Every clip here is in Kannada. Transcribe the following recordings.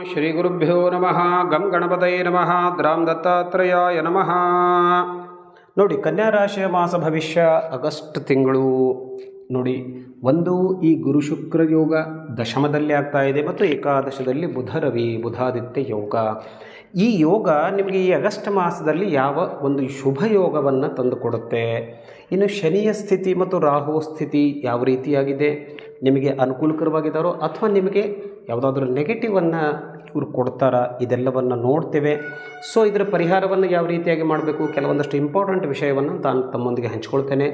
ಶ್ರೀಗುರುಭ್ಯೋ ನಮಃ, ಗಂ ಗಣಪತಯೇ ನಮಃ, ದ್ರಾಂ ದತ್ತಾತ್ರೇಯಾಯ ನಮಃ. ನೋಡಿ ಕನ್ಯಾ ರಾಶಿಯ ಮಾಸ ಭವಿಷ್ಯ ಆಗಸ್ಟ್ ತಿಂಗಳು. ನೋಡಿ, ಒಂದು ಈ ಗುರು ಶುಕ್ರ ಯೋಗ ದಶಮದಲ್ಲಿ ಆಗ್ತಾ ಇದೆ ಮತ್ತು ಏಕಾದಶದಲ್ಲಿ ಬುಧ ರವಿ, ಬುಧಾದಿತ್ಯ ಯೋಗ. ಈ ಯೋಗ ನಿಮಗೆ ಈ ಆಗಸ್ಟ್ ಮಾಸದಲ್ಲಿ ಯಾವ ಒಂದು ಶುಭ ಯೋಗವನ್ನು ತಂದುಕೊಡುತ್ತೆ? ಇನ್ನು ಶನಿಯ ಸ್ಥಿತಿ ಮತ್ತು ರಾಹು ಸ್ಥಿತಿ ಯಾವ ರೀತಿಯಾಗಿದೆ? ನಿಮಗೆ ಅನುಕೂಲಕರವಾಗಿದ್ದಾರೋ ಅಥವಾ ನಿಮಗೆ ಯಾವುದಾದ್ರೂ ನೆಗೆಟಿವನ್ನು ಇವರು ಕೊಡ್ತಾರಾ? ಇದೆಲ್ಲವನ್ನು ನೋಡ್ತೇವೆ. ಸೊ ಇದರ ಪರಿಹಾರವನ್ನು ಯಾವ ರೀತಿಯಾಗಿ ಮಾಡಬೇಕು? ಕೆಲವೊಂದಷ್ಟು ಇಂಪಾರ್ಟೆಂಟ್ ವಿಷಯವನ್ನು ತಾನು ತಮ್ಮೊಂದಿಗೆ ಹಂಚ್ಕೊಳ್ತೇನೆ.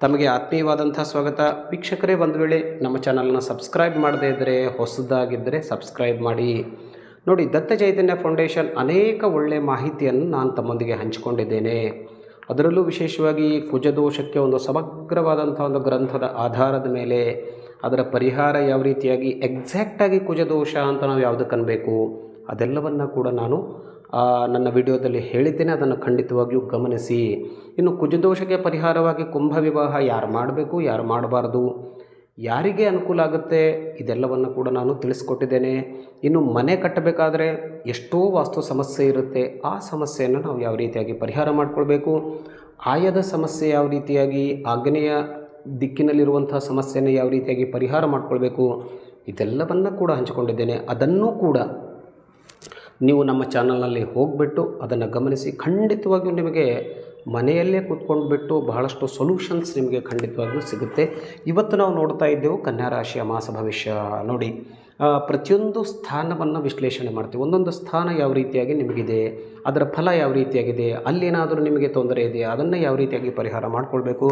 ತಮಗೆ ಆತ್ಮೀಯವಾದಂಥ ಸ್ವಾಗತ. ವೀಕ್ಷಕರೇ, ಒಂದು ವೇಳೆ ನಮ್ಮ ಚಾನಲ್ನ ಸಬ್ಸ್ಕ್ರೈಬ್ ಮಾಡದೇ ಇದ್ದರೆ ಹೊಸದಾಗಿದ್ದರೆ ಸಬ್ಸ್ಕ್ರೈಬ್ ಮಾಡಿ. ನೋಡಿ, ದತ್ತ ಚೈತನ್ಯ ಫೌಂಡೇಶನ್ ಅನೇಕ ಒಳ್ಳೆಯ ಮಾಹಿತಿಯನ್ನು ನಾನು ತಮ್ಮೊಂದಿಗೆ ಹಂಚಿಕೊಂಡಿದ್ದೇನೆ. ಅದರಲ್ಲೂ ವಿಶೇಷವಾಗಿ ಕುಜದೋಷಕ್ಕೆ ಒಂದು ಸಮಗ್ರವಾದಂಥ ಒಂದು ಗ್ರಂಥದ ಆಧಾರದ ಮೇಲೆ ಅದರ ಪರಿಹಾರ ಯಾವ ರೀತಿಯಾಗಿ ಎಕ್ಸಾಕ್ಟಾಗಿ ಕುಜದೋಷ ಅಂತ ನಾವು ಯಾವುದಕ್ಕೆ ಅನ್ಬೇಕು ಅದೆಲ್ಲವನ್ನು ಕೂಡ ನಾನು ನನ್ನ ವಿಡಿಯೋದಲ್ಲಿ ಹೇಳಿದ್ದೇನೆ. ಅದನ್ನು ಖಂಡಿತವಾಗಿಯೂ ಗಮನಿಸಿ. ಇನ್ನು ಕುಜದೋಷಕ್ಕೆ ಪರಿಹಾರವಾಗಿ ಕುಂಭ ವಿವಾಹ ಯಾರು ಮಾಡಬೇಕು, ಯಾರು ಮಾಡಬಾರ್ದು, ಯಾರಿಗೆ ಅನುಕೂಲ ಆಗುತ್ತೆ, ಇದೆಲ್ಲವನ್ನು ಕೂಡ ನಾನು ತಿಳಿಸ್ಕೊಟ್ಟಿದ್ದೇನೆ. ಇನ್ನು ಮನೆ ಕಟ್ಟಬೇಕಾದ್ರೆ ಎಷ್ಟೋ ವಾಸ್ತು ಸಮಸ್ಯೆ ಇರುತ್ತೆ. ಆ ಸಮಸ್ಯೆಯನ್ನು ನಾವು ಯಾವ ರೀತಿಯಾಗಿ ಪರಿಹಾರ ಮಾಡಿಕೊಳ್ಬೇಕು? ಆಯದ ಸಮಸ್ಯೆ ಯಾವ ರೀತಿಯಾಗಿ? ಆಗ್ನೇಯ ದಿಕ್ಕಿನಲ್ಲಿರುವಂಥ ಸಮಸ್ಯೆಯನ್ನು ಯಾವ ರೀತಿಯಾಗಿ ಪರಿಹಾರ ಮಾಡಿಕೊಳ್ಬೇಕು, ಇದೆಲ್ಲವನ್ನು ಕೂಡ ಹಂಚಿಕೊಂಡಿದ್ದೇನೆ. ಅದನ್ನೂ ಕೂಡ ನೀವು ನಮ್ಮ ಚಾನಲ್ನಲ್ಲಿ ಹೋಗಿಬಿಟ್ಟು ಅದನ್ನು ಗಮನಿಸಿ ಖಂಡಿತವಾಗಿಯೂ ನಿಮಗೆ ಮನೆಯಲ್ಲೇ ಕೂತ್ಕೊಂಡು ಬಿಟ್ಟು ಬಹಳಷ್ಟು ಸೊಲ್ಯೂಷನ್ಸ್ ನಿಮಗೆ ಖಂಡಿತವಾಗಿಯೂ ಸಿಗುತ್ತೆ. ಇವತ್ತು ನಾವು ನೋಡ್ತಾ ಇದ್ದೆವು ಕನ್ಯಾ ರಾಶಿಯ ಮಾಸ ಭವಿಷ್ಯ. ನೋಡಿ ಪ್ರತಿಯೊಂದು ಸ್ಥಾನವನ್ನು ವಿಶ್ಲೇಷಣೆ ಮಾಡ್ತೀವಿ. ಒಂದೊಂದು ಸ್ಥಾನ ಯಾವ ರೀತಿಯಾಗಿ ನಿಮಗಿದೆ, ಅದರ ಫಲ ಯಾವ ರೀತಿಯಾಗಿದೆ, ಅಲ್ಲೇನಾದರೂ ನಿಮಗೆ ತೊಂದರೆ ಇದೆಯಾ, ಅದನ್ನು ಯಾವ ರೀತಿಯಾಗಿ ಪರಿಹಾರ ಮಾಡಿಕೊಳ್ಬೇಕು.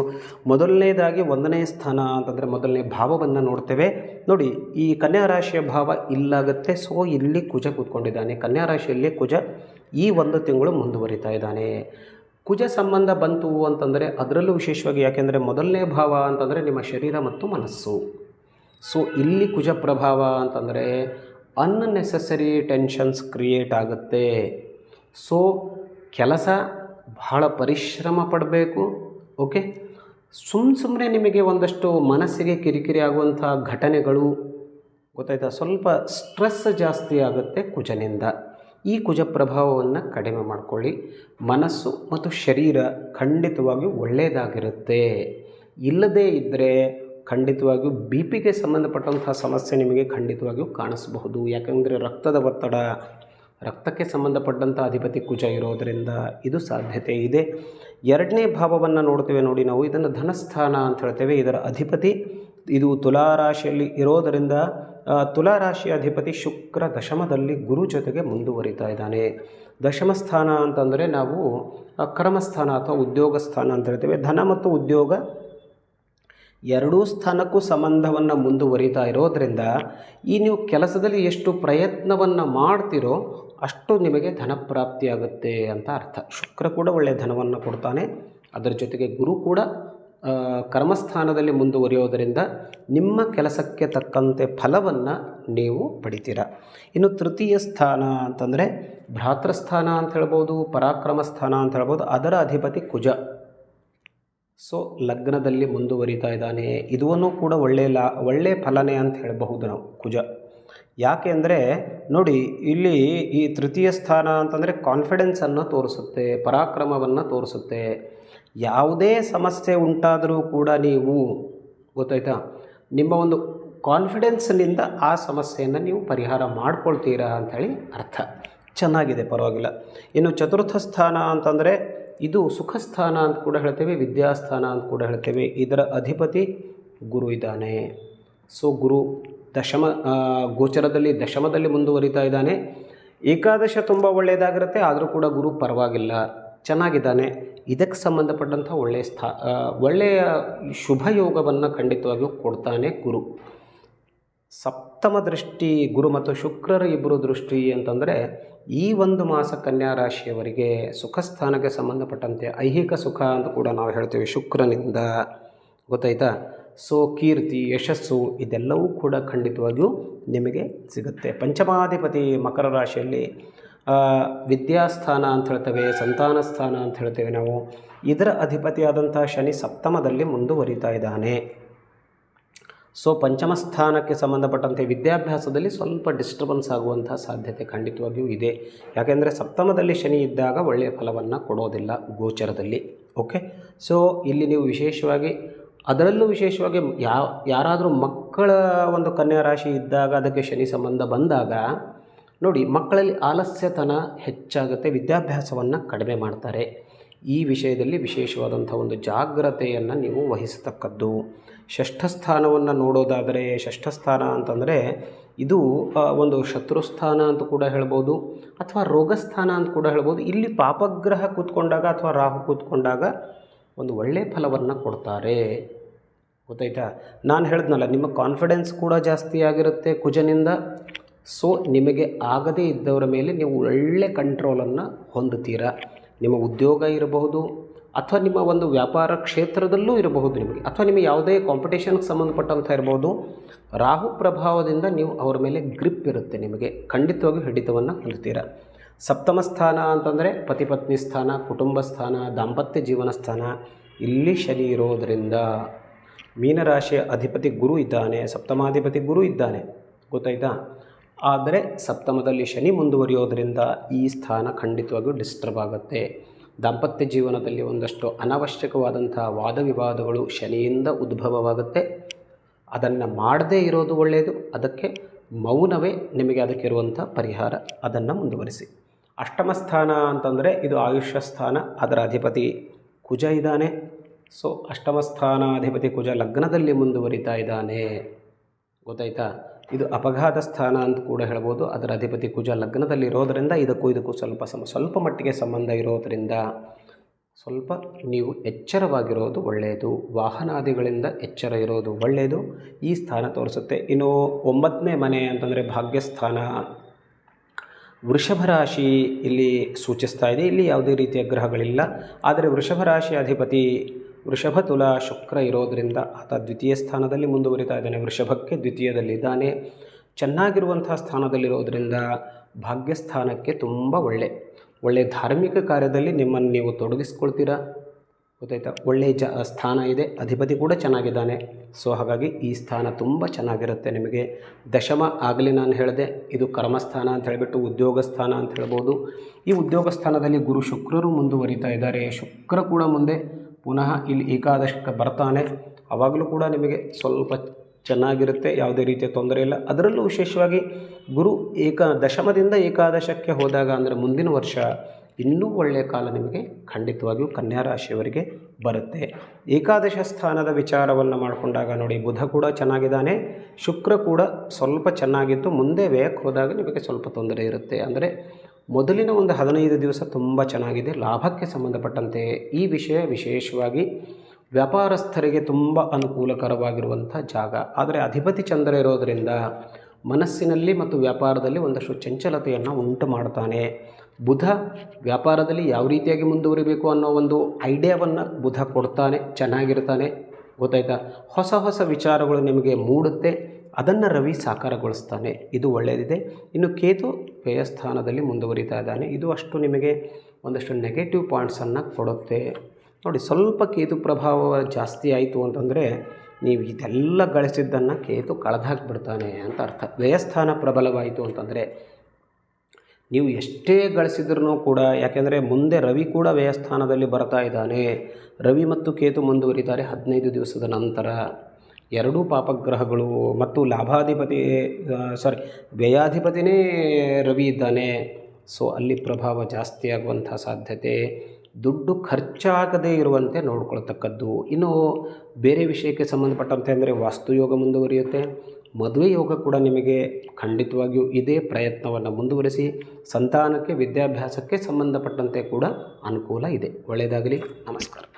ಮೊದಲನೇದಾಗಿ ಒಂದನೇ ಸ್ಥಾನ ಅಂತಂದರೆ ಮೊದಲನೇ ಭಾವವನ್ನು ನೋಡ್ತೇವೆ. ನೋಡಿ, ಈ ಕನ್ಯಾ ರಾಶಿಯ ಭಾವ ಇಲ್ಲಾಗುತ್ತೆ, ಸೊ ಇಲ್ಲಿ ಕುಜ ಕೂತ್ಕೊಂಡಿದ್ದಾನೆ. ಕನ್ಯಾ ರಾಶಿಯಲ್ಲಿ ಕುಜ ಈ ಒಂದು ತಿಂಗಳು ಮುಂದುವರಿತಾ ಇದ್ದಾನೆ. ಕುಜ ಸಂಬಂಧ ಬಂತು ಅಂತಂದರೆ ಅದರಲ್ಲೂ ವಿಶೇಷವಾಗಿ ಯಾಕೆಂದರೆ ಮೊದಲನೇ ಭಾವ ಅಂತಂದರೆ ನಿಮ್ಮ ಶರೀರ ಮತ್ತು ಮನಸ್ಸು. ಸೊ ಇಲ್ಲಿ ಕುಜ ಪ್ರಭಾವ ಅಂತಂದರೆ ಅನ್ನೆಸೆಸರಿ ಟೆನ್ಷನ್ಸ್ ಕ್ರಿಯೇಟ್ ಆಗುತ್ತೆ. ಸೊ ಕೆಲಸ ಬಹಳ ಪರಿಶ್ರಮ ಪಡಬೇಕು ಓಕೆ ಸುಮ್ಮ ಸುಮ್ಮನೆ ನಿಮಗೆ ಒಂದಷ್ಟು ಮನಸ್ಸಿಗೆ ಕಿರಿಕಿರಿ ಆಗುವಂಥ ಘಟನೆಗಳು ಗೊತ್ತಾಯ್ತಾ? ಸ್ವಲ್ಪ ಸ್ಟ್ರೆಸ್ ಜಾಸ್ತಿ ಆಗುತ್ತೆ ಕುಜನಿಂದ. ಈ ಕುಜ ಪ್ರಭಾವವನ್ನು ಕಡಿಮೆ ಮಾಡಿಕೊಳ್ಳಿ. ಮನಸ್ಸು ಮತ್ತು ಶರೀರ ಖಂಡಿತವಾಗಿಯೂ ಒಳ್ಳೆಯದಾಗಿರುತ್ತೆ ಇಲ್ಲದೇ ಇದ್ದರೆ ಖಂಡಿತವಾಗಿಯೂ ಬಿ ಪಿಗೆ ಸಂಬಂಧಪಟ್ಟಂತಹ ಸಮಸ್ಯೆ ನಿಮಗೆ ಖಂಡಿತವಾಗಿಯೂ ಕಾಣಿಸಬಹುದು. ಯಾಕಂದರೆ ರಕ್ತದ ಒತ್ತಡ, ರಕ್ತಕ್ಕೆ ಸಂಬಂಧಪಟ್ಟಂಥ ಅಧಿಪತಿ ಕುಜ ಇರೋದರಿಂದ ಇದು ಸಾಧ್ಯತೆ ಇದೆ. ಎರಡನೇ ಭಾವವನ್ನು ನೋಡ್ತೇವೆ ನೋಡಿ ನಾವು. ಇದನ್ನು ಧನಸ್ಥಾನ ಅಂತ ಹೇಳ್ತೇವೆ. ಇದರ ಅಧಿಪತಿ ಇದು ತುಲಾರಾಶಿಯಲ್ಲಿ ಇರೋದರಿಂದ ತುಲಾ ತುಲಾರಾಶಿಯ ಅಧಿಪತಿ ಶುಕ್ರ ದಶಮದಲ್ಲಿ ಗುರು ಜೊತೆಗೆ ಮುಂದುವರಿತಾ ಇದ್ದಾನೆ. ದಶಮ ಸ್ಥಾನ ಅಂತಂದರೆ ನಾವು ಕರ್ಮಸ್ಥಾನ ಅಥವಾ ಉದ್ಯೋಗ ಸ್ಥಾನ ಅಂತ ಹೇಳ್ತೇವೆ. ಧನ ಮತ್ತು ಉದ್ಯೋಗ ಎರಡೂ ಸ್ಥಾನಕ್ಕೂ ಸಂಬಂಧವನ್ನು ಮುಂದುವರಿತಾ ಇರೋದರಿಂದ ಈ ನೀವು ಕೆಲಸದಲ್ಲಿ ಎಷ್ಟು ಪ್ರಯತ್ನವನ್ನು ಮಾಡ್ತಿರೋ ಅಷ್ಟು ನಿಮಗೆ ಧನ ಪ್ರಾಪ್ತಿಯಾಗುತ್ತೆ ಅಂತ ಅರ್ಥ. ಶುಕ್ರ ಕೂಡ ಒಳ್ಳೆಯ ಧನವನ್ನು ಕೊಡ್ತಾನೆ. ಅದರ ಜೊತೆಗೆ ಗುರು ಕೂಡ ಕರ್ಮಸ್ಥಾನದಲ್ಲಿ ಮುಂದುವರಿಯೋದರಿಂದ ನಿಮ್ಮ ಕೆಲಸಕ್ಕೆ ತಕ್ಕಂತೆ ಫಲವನ್ನು ನೀವು ಪಡಿತೀರ. ಇನ್ನು ತೃತೀಯ ಸ್ಥಾನ ಅಂತಂದರೆ ಭ್ರಾತೃಸ್ಥಾನ ಅಂತ ಹೇಳ್ಬೋದು ಪರಾಕ್ರಮ ಸ್ಥಾನ ಅಂತ ಹೇಳ್ಬೋದು, ಅದರ ಅಧಿಪತಿ ಕುಜ. ಸೊ ಲಗ್ನದಲ್ಲಿ ಮುಂದುವರಿತಾ ಇದ್ದಾನೆ. ಇದನ್ನು ಕೂಡ ಒಳ್ಳೆಯ ಲಾ ಒಳ್ಳೆಯ ಫಲನೇ ಅಂತ ಹೇಳಬಹುದು ನಾವು ಕುಜ. ಯಾಕೆ ಅಂದರೆ ನೋಡಿ, ಇಲ್ಲಿ ಈ ತೃತೀಯ ಸ್ಥಾನ ಅಂತಂದರೆ ಕಾನ್ಫಿಡೆನ್ಸನ್ನು ತೋರಿಸುತ್ತೆ, ಪರಾಕ್ರಮವನ್ನು ತೋರಿಸುತ್ತೆ. ಯಾವುದೇ ಸಮಸ್ಯೆ ಉಂಟಾದರೂ ಕೂಡ ನೀವು, ಗೊತ್ತಾಯ್ತಾ? ನಿಮ್ಮ ಒಂದು ಕಾನ್ಫಿಡೆನ್ಸ್ನಿಂದ ಆ ಸಮಸ್ಯೆಯನ್ನು ನೀವು ಪರಿಹಾರ ಮಾಡ್ಕೊಳ್ತೀರಾ ಅಂಥೇಳಿ ಅರ್ಥ. ಚೆನ್ನಾಗಿದೆ, ಪರವಾಗಿಲ್ಲ. ಇನ್ನು ಚತುರ್ಥ ಸ್ಥಾನ ಅಂತಂದರೆ ಇದು ಸುಖಸ್ಥಾನ ಅಂತ ಕೂಡ ಹೇಳ್ತೇವೆ, ವಿದ್ಯಾಸ್ಥಾನ ಅಂತ ಕೂಡ ಹೇಳ್ತೇವೆ. ಇದರ ಅಧಿಪತಿ ಗುರು ಇದ್ದಾನೆ. ಸೊ ಗುರು ದಶಮ ಗೋಚರದಲ್ಲಿ, ದಶಮದಲ್ಲಿ ಮುಂದುವರಿತಾ ಇದ್ದಾನೆ. ಏಕಾದಶ ತುಂಬ ಒಳ್ಳೆಯದಾಗಿರುತ್ತೆ, ಆದರೂ ಕೂಡ ಗುರು ಪರವಾಗಿಲ್ಲ, ಚೆನ್ನಾಗಿದ್ದಾನೆ. ಇದಕ್ಕೆ ಸಂಬಂಧಪಟ್ಟಂಥ ಒಳ್ಳೆಯ ಸ್ಥಾ ಒಳ್ಳೆಯ ಶುಭ ಯೋಗವನ್ನು ಖಂಡಿತವಾಗಿಯೂ ಕೊಡ್ತಾನೆ ಗುರು. ಸಪ್ತಮ ದೃಷ್ಟಿ ಗುರು ಮತ್ತು ಶುಕ್ರರ ಇಬ್ಬರು ದೃಷ್ಟಿ ಅಂತಂದರೆ ಈ ಒಂದು ಮಾಸ ಕನ್ಯಾ ರಾಶಿಯವರಿಗೆ ಸುಖ ಸ್ಥಾನಕ್ಕೆ ಸಂಬಂಧಪಟ್ಟಂತೆ ಐಹಿಕ ಸುಖ ಅಂತ ಕೂಡ ನಾವು ಹೇಳ್ತೇವೆ ಶುಕ್ರನಿಂದ. ಗೊತ್ತಾಯ್ತಾ? ಸೊ, ಕೀರ್ತಿ, ಯಶಸ್ಸು ಇದೆಲ್ಲವೂ ಕೂಡ ಖಂಡಿತವಾಗಿಯೂ ನಿಮಗೆ ಸಿಗುತ್ತೆ. ಪಂಚಮಾಧಿಪತಿ ಮಕರ ರಾಶಿಯಲ್ಲಿ ವಿದ್ಯಾಸ್ಥಾನ ಅಂತ ಹೇಳ್ತೇವೆ, ಸಂತಾನ ಸ್ಥಾನ ಅಂತ ಹೇಳ್ತೇವೆ ನಾವು. ಇದರ ಅಧಿಪತಿಯಾದಂಥ ಶನಿ ಸಪ್ತಮದಲ್ಲಿ ಮುಂದುವರಿತಾ ಇದ್ದಾನೆ. ಸೊ ಪಂಚಮ ಸ್ಥಾನಕ್ಕೆ ಸಂಬಂಧಪಟ್ಟಂತೆ ವಿದ್ಯಾಭ್ಯಾಸದಲ್ಲಿ ಸ್ವಲ್ಪ ಡಿಸ್ಟರ್ಬೆನ್ಸ್ ಆಗುವಂಥ ಸಾಧ್ಯತೆ ಖಂಡಿತವಾಗಿಯೂ ಇದೆ. ಯಾಕೆಂದರೆ ಸಪ್ತಮದಲ್ಲಿ ಶನಿ ಇದ್ದಾಗ ಒಳ್ಳೆಯ ಫಲವನ್ನು ಕೊಡೋದಿಲ್ಲ ಗೋಚರದಲ್ಲಿ. ಓಕೆ ಸೊ ಇಲ್ಲಿ ನೀವು ವಿಶೇಷವಾಗಿ, ಅದರಲ್ಲೂ ವಿಶೇಷವಾಗಿ ಯಾವ ಯಾರಾದರೂ ಮಕ್ಕಳ ಒಂದು ಕನ್ಯಾ ರಾಶಿ ಇದ್ದಾಗ ಅದಕ್ಕೆ ಶನಿ ಸಂಬಂಧ ಬಂದಾಗ, ನೋಡಿ ಮಕ್ಕಳಲ್ಲಿ ಆಲಸ್ಯತನ ಹೆಚ್ಚಾಗುತ್ತೆ, ವಿದ್ಯಾಭ್ಯಾಸವನ್ನು ಕಡಿಮೆ ಮಾಡ್ತಾರೆ. ಈ ವಿಷಯದಲ್ಲಿ ವಿಶೇಷವಾದಂಥ ಒಂದು ಜಾಗ್ರತೆಯನ್ನು ನೀವು ವಹಿಸತಕ್ಕದ್ದು. ಷಷ್ಠ ಸ್ಥಾನವನ್ನು ನೋಡೋದಾದರೆ ಷಷ್ಠ ಸ್ಥಾನ ಅಂತಂದರೆ ಇದು ಒಂದು ಶತ್ರುಸ್ಥಾನ ಅಂತ ಕೂಡ ಹೇಳ್ಬೋದು, ಅಥವಾ ರೋಗಸ್ಥಾನ ಅಂತ ಕೂಡ ಹೇಳ್ಬೋದು. ಇಲ್ಲಿ ಪಾಪಗ್ರಹ ಕೂತ್ಕೊಂಡಾಗ ಅಥವಾ ರಾಹು ಕೂತ್ಕೊಂಡಾಗ ಒಂದು ಒಳ್ಳೆಯ ಫಲವನ್ನು ಕೊಡ್ತಾರೆ. ಗೊತ್ತಾಯ್ತಾ? ನಾನು ಹೇಳಿದ್ನಲ್ಲ, ನಿಮ್ಮ ಕಾನ್ಫಿಡೆನ್ಸ್ ಕೂಡ ಜಾಸ್ತಿ ಆಗಿರುತ್ತೆ ಕುಜನಿಂದ. ಸೊ ನಿಮಗೆ ಆಗದೇ ಇದ್ದವರ ಮೇಲೆ ನೀವು ಒಳ್ಳೆ ಕಂಟ್ರೋಲನ್ನು ಹೊಂದುತ್ತೀರಾ? ನಿಮ್ಮ ಉದ್ಯೋಗ ಇರಬಹುದು ಅಥವಾ ನಿಮ್ಮ ಒಂದು ವ್ಯಾಪಾರ ಕ್ಷೇತ್ರದಲ್ಲೂ ಇರಬಹುದು ನಿಮಗೆ, ಅಥವಾ ನಿಮಗೆ ಯಾವುದೇ ಕಾಂಪಿಟೇಷನ್ಗೆ ಸಂಬಂಧಪಟ್ಟಂಥ ಇರ್ಬೋದು ರಾಹು ಪ್ರಭಾವದಿಂದ ನೀವು ಅವರ ಮೇಲೆ ಗ್ರಿಪ್ ಇರುತ್ತೆ ನಿಮಗೆ, ಖಂಡಿತವಾಗಿ ಹಿಡಿತವನ್ನು ಹೊಂದುತ್ತೀರ ಸಪ್ತಮ ಸ್ಥಾನ ಅಂತಂದರೆ ಪತಿ ಪತ್ನಿ ಸ್ಥಾನ, ಕುಟುಂಬ ಸ್ಥಾನ, ದಾಂಪತ್ಯ ಜೀವನ ಸ್ಥಾನ, ಇಲ್ಲಿ ಶನಿ ಇರೋದರಿಂದ ಮೀನರಾಶಿಯ ಅಧಿಪತಿ ಗುರು ಇದ್ದಾನೆ, ಸಪ್ತಮಾಧಿಪತಿ ಗುರು ಇದ್ದಾನೆ, ಗೊತ್ತಾಯ್ತಾ? ಆದರೆ ಸಪ್ತಮದಲ್ಲಿ ಶನಿ ಮುಂದುವರಿಯೋದರಿಂದ ಈ ಸ್ಥಾನ ಖಂಡಿತವಾಗಿಯೂ ಡಿಸ್ಟರ್ಬ್ ಆಗುತ್ತೆ. ದಾಂಪತ್ಯ ಜೀವನದಲ್ಲಿ ಒಂದಷ್ಟು ಅನವಶ್ಯಕವಾದಂತಹ ವಾದ ವಿವಾದಗಳು ಶನಿಯಿಂದ ಉದ್ಭವವಾಗುತ್ತೆ. ಅದನ್ನು ಮಾಡದೇ ಇರೋದು ಒಳ್ಳೆಯದು ಅದಕ್ಕೆ ಮೌನವೇ ನಿಮಗೆ ಅದಕ್ಕಿರುವಂಥ ಪರಿಹಾರ. ಅದನ್ನು ಮುಂದುವರಿಸಿ. ಅಷ್ಟಮ ಸ್ಥಾನ ಅಂತಂದರೆ ಇದು ಆಯುಷ್ಯ ಸ್ಥಾನ. ಅದರ ಅಧಿಪತಿ ಕುಜ ಇದ್ದಾನೆ. ಸೊ, ಅಷ್ಟಮ ಸ್ಥಾನಾಧಿಪತಿ ಕುಜ ಲಗ್ನದಲ್ಲಿ ಮುಂದುವರಿತಾ ಇದ್ದಾನೆ. ಗೊತ್ತಾಯ್ತಾ? ಇದು ಅಪಘಾತ ಸ್ಥಾನ ಅಂತ ಕೂಡ ಹೇಳ್ಬೋದು. ಅದರ ಅಧಿಪತಿ ಕುಜ ಲಗ್ನದಲ್ಲಿ ಇರೋದರಿಂದ ಇದಕ್ಕೂ ಇದಕ್ಕೂ ಸ್ವಲ್ಪ ಸಮ, ಸ್ವಲ್ಪ ಮಟ್ಟಿಗೆ ಸಂಬಂಧ ಇರೋದರಿಂದ ಸ್ವಲ್ಪ ನೀವು ಎಚ್ಚರವಾಗಿರೋದು ಒಳ್ಳೆಯದು ವಾಹನಾದಿಗಳಿಂದ ಎಚ್ಚರ ಇರೋದು ಒಳ್ಳೆಯದು ಈ ಸ್ಥಾನ ತೋರಿಸುತ್ತೆ. ಇನ್ನು ಒಂಬತ್ತನೇ ಮನೆ ಅಂತಂದರೆ ಭಾಗ್ಯಸ್ಥಾನ. ವೃಷಭ ರಾಶಿ ಇಲ್ಲಿ ಸೂಚಿಸ್ತಾ ಇದೆ. ಇಲ್ಲಿ ಯಾವುದೇ ರೀತಿಯ ಗ್ರಹಗಳಿಲ್ಲ. ಆದರೆ ವೃಷಭ ರಾಶಿ ಅಧಿಪತಿ ವೃಷಭ ತುಲಾ ಶುಕ್ರ ಇರೋದರಿಂದ ಆತ ದ್ವಿತೀಯ ಸ್ಥಾನದಲ್ಲಿ ಮುಂದುವರಿತಾ ಇದ್ದಾನೆ. ವೃಷಭಕ್ಕೆ ದ್ವಿತೀಯದಲ್ಲಿದ್ದಾನೆ. ಚೆನ್ನಾಗಿರುವಂತಹ ಸ್ಥಾನದಲ್ಲಿರೋದರಿಂದ ಭಾಗ್ಯಸ್ಥಾನಕ್ಕೆ ತುಂಬ ಒಳ್ಳೆ ಒಳ್ಳೆಯ ಧಾರ್ಮಿಕ ಕಾರ್ಯದಲ್ಲಿ ನಿಮ್ಮನ್ನು ನೀವು ತೊಡಗಿಸ್ಕೊಳ್ತೀರಾ? ಗೊತ್ತಾಯ್ತಾ? ಒಳ್ಳೆಯ ಜ, ಸ್ಥಾನ ಇದೆ. ಅಧಿಪತಿ ಕೂಡ ಚೆನ್ನಾಗಿದ್ದಾನೆ. ಸೊ, ಹಾಗಾಗಿ ಈ ಸ್ಥಾನ ತುಂಬ ಚೆನ್ನಾಗಿರುತ್ತೆ ನಿಮಗೆ. ದಶಮ ಆಗಲಿ ನಾನು ಹೇಳಿದೆ. ಇದು ಕರ್ಮಸ್ಥಾನ ಅಂತ ಹೇಳಿಬಿಟ್ಟು ಉದ್ಯೋಗ ಸ್ಥಾನ ಅಂತ ಹೇಳ್ಬೋದು. ಈ ಉದ್ಯೋಗ ಸ್ಥಾನದಲ್ಲಿ ಗುರು ಶುಕ್ರರು ಮುಂದುವರಿತಾ ಇದ್ದಾರೆ. ಶುಕ್ರ ಕೂಡ ಮುಂದೆ. ಪುನಃ ಇಲ್ಲಿ ಏಕಾದಶಕ್ಕೆ ಬರ್ತಾನೆ. ಆವಾಗಲೂ ಕೂಡ ನಿಮಗೆ ಸ್ವಲ್ಪ ಚೆನ್ನಾಗಿರುತ್ತೆ, ಯಾವುದೇ ರೀತಿಯ ತೊಂದರೆ ಇಲ್ಲ. ಅದರಲ್ಲೂ ವಿಶೇಷವಾಗಿ ಗುರು ಏಕ ದಶಮದಿಂದ ಏಕಾದಶಕ್ಕೆ ಹೋದಾಗ ಅಂದರೆ ಮುಂದಿನ ವರ್ಷ ಇನ್ನೂ ಒಳ್ಳೆಯ ಕಾಲ ನಿಮಗೆ ಖಂಡಿತವಾಗಿಯೂ ಕನ್ಯಾ ರಾಶಿಯವರಿಗೆ ಬರುತ್ತೆ. ಏಕಾದಶ ಸ್ಥಾನದ ವಿಚಾರವನ್ನು ಮಾಡಿಕೊಂಡಾಗ ನೋಡಿ, ಬುಧ ಕೂಡ ಚೆನ್ನಾಗಿದ್ದಾನೆ, ಶುಕ್ರ ಕೂಡ ಸ್ವಲ್ಪ ಚೆನ್ನಾಗಿದ್ದು ಮುಂದೆ ವ್ಯಯಕ್ಕೆ ಹೋದಾಗ ನಿಮಗೆ ಸ್ವಲ್ಪ ತೊಂದರೆ ಇರುತ್ತೆ. ಅಂದರೆ ಮೊದಲಿನ ಒಂದು ಹದಿನೈದು ದಿವಸ ತುಂಬ ಚೆನ್ನಾಗಿದೆ. ಲಾಭಕ್ಕೆ ಸಂಬಂಧಪಟ್ಟಂತೆ ಈ ವಿಷಯ ವಿಶೇಷವಾಗಿ ವ್ಯಾಪಾರಸ್ಥರಿಗೆ ತುಂಬ ಅನುಕೂಲಕರವಾಗಿರುವಂಥ ಜಾಗ. ಆದರೆ ಅಧಿಪತಿ ಚಂದ್ರ ಇರೋದರಿಂದ ಮನಸ್ಸಿನಲ್ಲಿ ಮತ್ತು ವ್ಯಾಪಾರದಲ್ಲಿ ಒಂದಷ್ಟು ಚಂಚಲತೆಯನ್ನು ಉಂಟು ಮಾಡ್ತಾನೆ. ಬುಧ ವ್ಯಾಪಾರದಲ್ಲಿ ಯಾವ ರೀತಿಯಾಗಿ ಮುಂದುವರಿಬೇಕು ಅನ್ನೋ ಒಂದು ಐಡಿಯಾವನ್ನು ಬುಧ ಕೊಡ್ತಾನೆ, ಚೆನ್ನಾಗಿರ್ತಾನೆ. ಗೊತ್ತಾಯ್ತಾ? ಹೊಸ ಹೊಸ ವಿಚಾರಗಳು ನಿಮಗೆ ಮೂಡುತ್ತೆ. ಅದನ್ನು ರವಿ ಸಾಕಾರಗೊಳಿಸ್ತಾನೆ. ಇದು ಒಳ್ಳೆಯದಿದೆ ಇನ್ನು ಕೇತು ವ್ಯಯಸ್ಥಾನದಲ್ಲಿ ಮುಂದುವರಿತಾ ಇದ್ದಾನೆ. ಇದು ಅಷ್ಟು ನಿಮಗೆ ಒಂದಷ್ಟು ನೆಗೆಟಿವ್ ಪಾಯಿಂಟ್ಸನ್ನು ಕೊಡುತ್ತೆ. ನೋಡಿ, ಸ್ವಲ್ಪ ಕೇತು ಪ್ರಭಾವ ಜಾಸ್ತಿ ಆಯಿತು ಅಂತಂದರೆ ನೀವು ಇದೆಲ್ಲ ಗಳಿಸಿದ್ದನ್ನು ಕೇತು ಕಳೆದಾಕ್ಬಿಡ್ತಾನೆ ಅಂತ ಅರ್ಥ. ವ್ಯಯಸ್ಥಾನ ಪ್ರಬಲವಾಯಿತು ಅಂತಂದರೆ ನೀವು ಎಷ್ಟೇ ಗಳಿಸಿದ್ರೂ ಕೂಡ, ಯಾಕೆಂದರೆ ಮುಂದೆ ರವಿ ಕೂಡ ವ್ಯಯಸ್ಥಾನದಲ್ಲಿ ಬರ್ತಾ ಇದ್ದಾನೆ. ರವಿ ಮತ್ತು ಕೇತು ಮುಂದುವರಿತಾರೆ ಹದಿನೈದು ದಿವಸದ ನಂತರ. ಎರಡೂ ಪಾಪಗ್ರಹಗಳು ಮತ್ತು ಲಾಭಾಧಿಪತಿ ಸಾರಿ ವ್ಯಯಾಧಿಪತಿನೇ ರವಿ ಇದ್ದಾನೆ. ಸೊ ಅಲ್ಲಿ ಪ್ರಭಾವ ಜಾಸ್ತಿ ಆಗುವಂಥ ಸಾಧ್ಯತೆ. ದುಡ್ಡು ಖರ್ಚಾಗದೇ ಇರುವಂತೆ ನೋಡ್ಕೊಳ್ತಕ್ಕದ್ದು. ಇನ್ನು ಬೇರೆ ವಿಷಯಕ್ಕೆ ಸಂಬಂಧಪಟ್ಟಂತೆ ಅಂದರೆ ವಾಸ್ತುಯೋಗ ಮುಂದುವರಿಯುತ್ತೆ. ಮದುವೆ ಯೋಗ ಕೂಡ ನಿಮಗೆ ಖಂಡಿತವಾಗಿಯೂ ಇದೇ ಪ್ರಯತ್ನವನ್ನು ಮುಂದುವರಿಸಿ, ಸಂತಾನಕ್ಕೆ, ವಿದ್ಯಾಭ್ಯಾಸಕ್ಕೆ ಸಂಬಂಧಪಟ್ಟಂತೆ ಕೂಡ ಅನುಕೂಲ ಇದೆ. ಒಳ್ಳೆಯದಾಗಲಿ. ನಮಸ್ಕಾರ.